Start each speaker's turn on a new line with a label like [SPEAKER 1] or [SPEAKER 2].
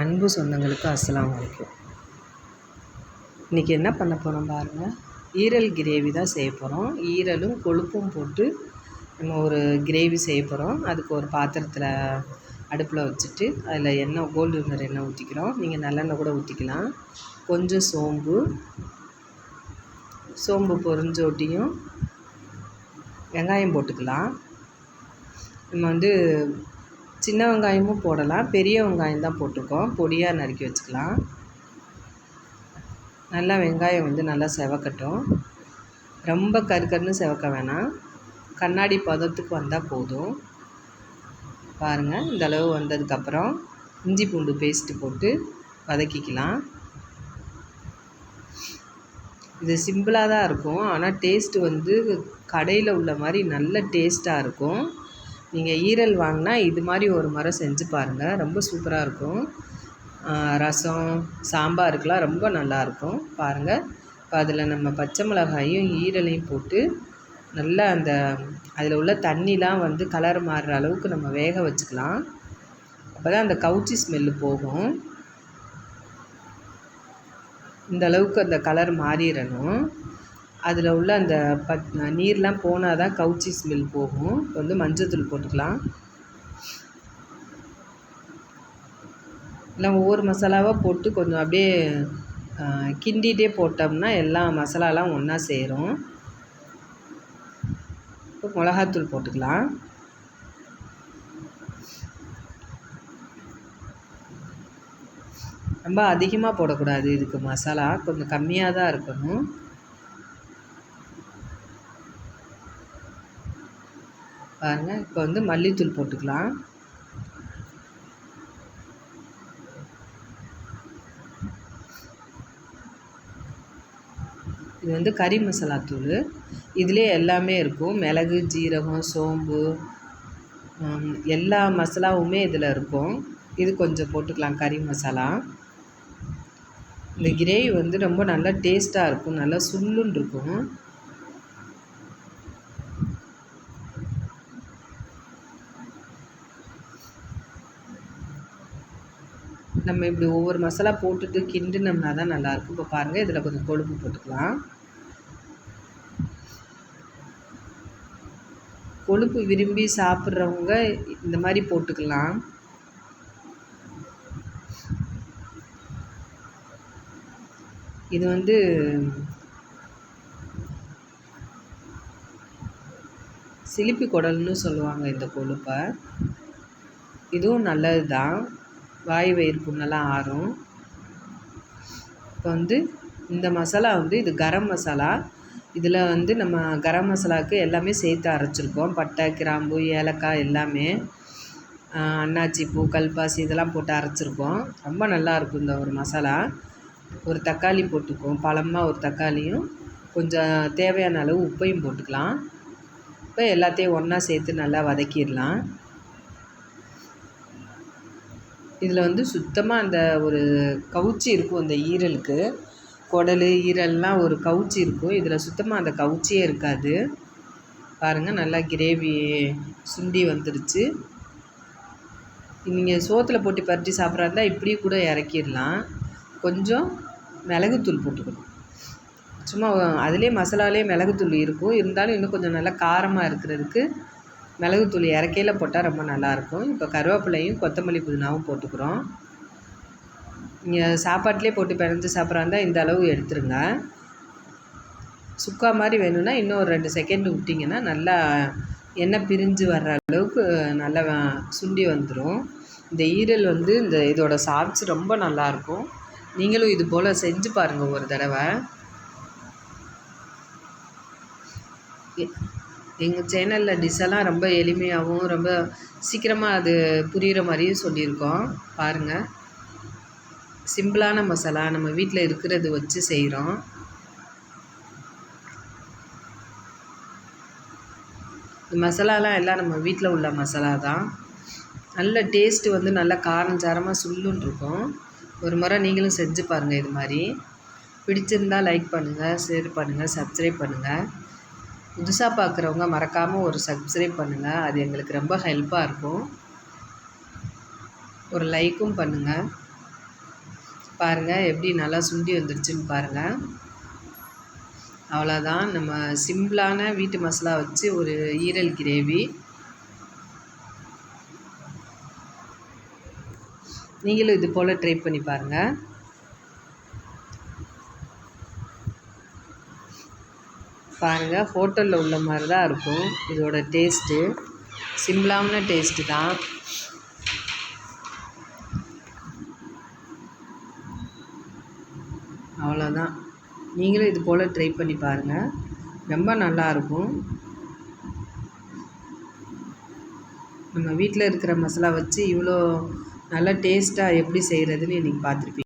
[SPEAKER 1] அன்பு சொந்தங்களுக்கு அஸ்லாம் அலைக்கும். இன்றைக்கி என்ன பண்ண போகிறோம் பாருங்கள் ஈரல் கிரேவி தான் செய்ய போகிறோம் ஈரலும் கொழுப்பும் போட்டு நம்ம ஒரு கிரேவி செய்ய போகிறோம் அதுக்கு ஒரு பாத்திரத்தில் அடுப்பில் வச்சுட்டு அதில் எண்ணெய் கோல்டு வினர் எண்ணெய் ஊற்றிக்கிறோம் நீங்கள் நல்லெண்ணெய் கூட ஊற்றிக்கலாம் கொஞ்சம் சோம்பு சோம்பு பொறிஞ்சோட்டியும் வெங்காயம் போட்டுக்கலாம். நம்ம வந்து சின்ன வெங்காயமும் போடலாம். பெரிய வெங்காயம் தான் போட்டிருக்கோம். பொடியாக நறுக்கி வச்சுக்கலாம். நல்லா வெங்காயம் வந்து நல்லா செவக்கட்டும். ரொம்ப கருக்கருன்னு செவக்க வேணாம். கண்ணாடி பதத்துக்கு வந்தால் போதும். பாருங்கள் இந்த அளவு வந்ததுக்கப்புறம் இஞ்சி பூண்டு பேஸ்ட்டு போட்டு வதக்கிக்கலாம். இது சிம்பிளாக தான் இருக்கும். ஆனால் டேஸ்ட்டு வந்து கடையில் உள்ள மாதிரி நல்ல டேஸ்ட்டாக இருக்கும். நீங்கள் ஈரல் வாங்கினா இது மாதிரி ஒரு முறை செஞ்சு பாருங்கள் ரொம்ப சூப்பராக இருக்கும். ரசம் சாம்பாருக்கெலாம் ரொம்ப நல்லாயிருக்கும் பாருங்கள் இப்போ அதில் நம்ம பச்சை மிளகாயும் ஈரலையும் போட்டு நல்லா அந்த அதில் உள்ள தண்ணிலாம் வந்து கலர் மாறுற அளவுக்கு நம்ம வேக வச்சுக்கலாம். அப்போ தான் அந்த கவுச்சி ஸ்மெல்லு போகும். இந்த அளவுக்கு அந்த கலர் மாறிடணும். அதில் உள்ள அந்த பத் நீர்லாம் போனால் தான் கவுச்சி ஸ்மெல் போகும். இப்போ வந்து மஞ்சத்தூள் போட்டுக்கலாம். எல்லாம் ஒவ்வொரு மசாலாவாக போட்டு கொஞ்சம் அப்படியே கிண்டிகிட்டே போட்டோம்னா எல்லா மசாலாலாம் ஒன்றா சேரும். இப்போ மிளகாத்தூள் போட்டுக்கலாம். ரொம்ப அதிகமாக போடக்கூடாது இதுக்கு மசாலா. கொஞ்சம் கம்மியாக தான் இருக்கணும். பாருங்கள் இப்போ வந்து மல்லித்தூள் போட்டுக்கலாம். இது வந்து கறி மசாலா தூள். இதிலே எல்லாமே இருக்கும். மிளகு ஜீரகம் சோம்பு எல்லா மசாலாவுமே இதில் இருக்கும். இது கொஞ்சம் போட்டுக்கலாம் கறி மசாலா. இந்த கிரேவி வந்து ரொம்ப நல்லா டேஸ்ட்டாக இருக்கும். நல்லா சுல்லுன்னு இருக்கும். நம்ம இப்படி ஒவ்வொரு மசாலா போட்டுட்டு கிண்டினோம்னா தான் நல்லாயிருக்கும். இப்போ பாருங்கள் இதில் கொஞ்சம் கொழுப்பு போட்டுக்கலாம். கொழுப்பு விரும்பி சாப்பிட்றவங்க இந்த மாதிரி போட்டுக்கலாம். இது வந்து சிலிப்பி குடல்னு சொல்லுவாங்க இந்த கொழுப்பை. இதுவும் நல்லது தான் வாய் வயிறு புண்ணெல்லாம் ஆறும். இப்போ வந்து இந்த மசாலா வந்து இது கரம் மசாலா. இதில் வந்து நம்ம கரம் மசாலாவுக்கு எல்லாமே சேர்த்து அரைச்சிருக்கோம். பட்டை கிராம்பு ஏலக்காய் எல்லாமே. அன்னாச்சி பூ கல்பாசி இதெல்லாம் போட்டு அரைச்சிருக்கோம். ரொம்ப நல்லாயிருக்கும் இந்த ஒரு மசாலா. ஒரு தக்காளி போட்டுக்குவோம். பழமாக ஒரு தக்காளியும். கொஞ்சம் தேவையான அளவு உப்பையும் போட்டுக்கலாம். இப்போ எல்லாத்தையும் ஒன்றா சேர்த்து நல்லா வதக்கிடலாம். இதில் வந்து சுத்தமாக அந்த ஒரு கவுச்சி இருக்கும் அந்த ஈரலுக்கு. குடல் ஈரல்லாம் ஒரு கவுச்சி இருக்கும். இதில் சுத்தமாக அந்த கவுச்சியே இருக்காது. பாருங்கள் நல்லா கிரேவி சுண்டி வந்துடுச்சு நீங்கள் சோத்தில் போட்டு பறித்து சாப்பிட்றா இருந்தால் இப்படி கூட இறக்கிடலாம். கொஞ்சம் மிளகுத்தூள் போட்டுக்கணும். சும்மா அதிலே மசாலாலே மிளகுத்தூள் இருக்கும். இருந்தாலும் இன்னும் கொஞ்சம் நல்லா காரமாக இருக்கிறதுக்கு மிளகுத்தூள் இறக்கையில் போட்டால் ரொம்ப நல்லாயிருக்கும். இப்போ கருவேப்பிலையும் கொத்தமல்லி புதினாவும் போட்டுக்கிறோம். நீங்கள் சாப்பாட்டிலே போட்டு பிணைஞ்சு சாப்பிட்றா இருந்தால் இந்த அளவு எடுத்துருங்க. சுக்கா மாதிரி வேணும்னா இன்னும் ஒரு ரெண்டு செகண்ட் விட்டிங்கன்னா நல்லா எண்ணெய் பிரிஞ்சு வர்ற அளவுக்கு நல்லா சுண்டி வந்துடும் இந்த ஈரல் வந்து இந்த இதோட சாப்ஸ் ரொம்ப நல்லாயிருக்கும். நீங்களும் இது போல் செஞ்சு பாருங்கள் ஒரு தடவை. எங்கள் சேனலில் டிஷ்ஷெல்லாம் ரொம்ப எளிமையாகவும் ரொம்ப சீக்கிரமாக அது புரிகிற மாதிரியும் சொல்லியிருக்கோம். பாருங்கள் சிம்பிளான மசாலா நம்ம வீட்டில் இருக்கிறது வச்சு செய்கிறோம் இந்த மசாலாலாம் எல்லாம் நம்ம வீட்டில் உள்ள மசாலா தான். நல்ல டேஸ்ட்டு வந்து நல்லா காரம் சாரமாக சுல்லுன்னு இருக்கும். ஒரு முறை நீங்களும் செஞ்சு பாருங்கள் இது மாதிரி. பிடிச்சிருந்தால் லைக் பண்ணுங்கள் ஷேர் பண்ணுங்கள் சப்ஸ்கிரைப் பண்ணுங்கள் புதுசாக பார்க்குறவங்க மறக்காமல் ஒரு சப்ஸ்கிரைப் பண்ணுங்கள் அது எங்களுக்கு ரொம்ப ஹெல்ப்பாக இருக்கும். ஒரு லைக்கும் பண்ணுங்கள் பாருங்கள் எப்படி நல்லா சுண்டி வந்துருச்சுன்னு பாருங்கள் அவ்வளோதான் நம்ம சிம்பிளான வீட்டு மசாலா வச்சு ஒரு ஈரல் கிரேவி. நீங்களும் இது போல் ட்ரை பண்ணி பாருங்கள் பாருங்கள் ஹோட்டலில் உள்ள மாதிரி தான் இருக்கும். இதோட டேஸ்ட்டு சிம்பிளான டேஸ்ட்டு தான். அவ்வளோதான் நீங்களும் இது போல் ட்ரை பண்ணி பாருங்கள் ரொம்ப நல்லாயிருக்கும் நம்ம வீட்டில் இருக்கிற மசாலா வச்சு இவ்வளோ நல்லா டேஸ்ட்டாக எப்படி செய்கிறதுன்னு இன்றைக்கி பார்த்துருப்பீங்க.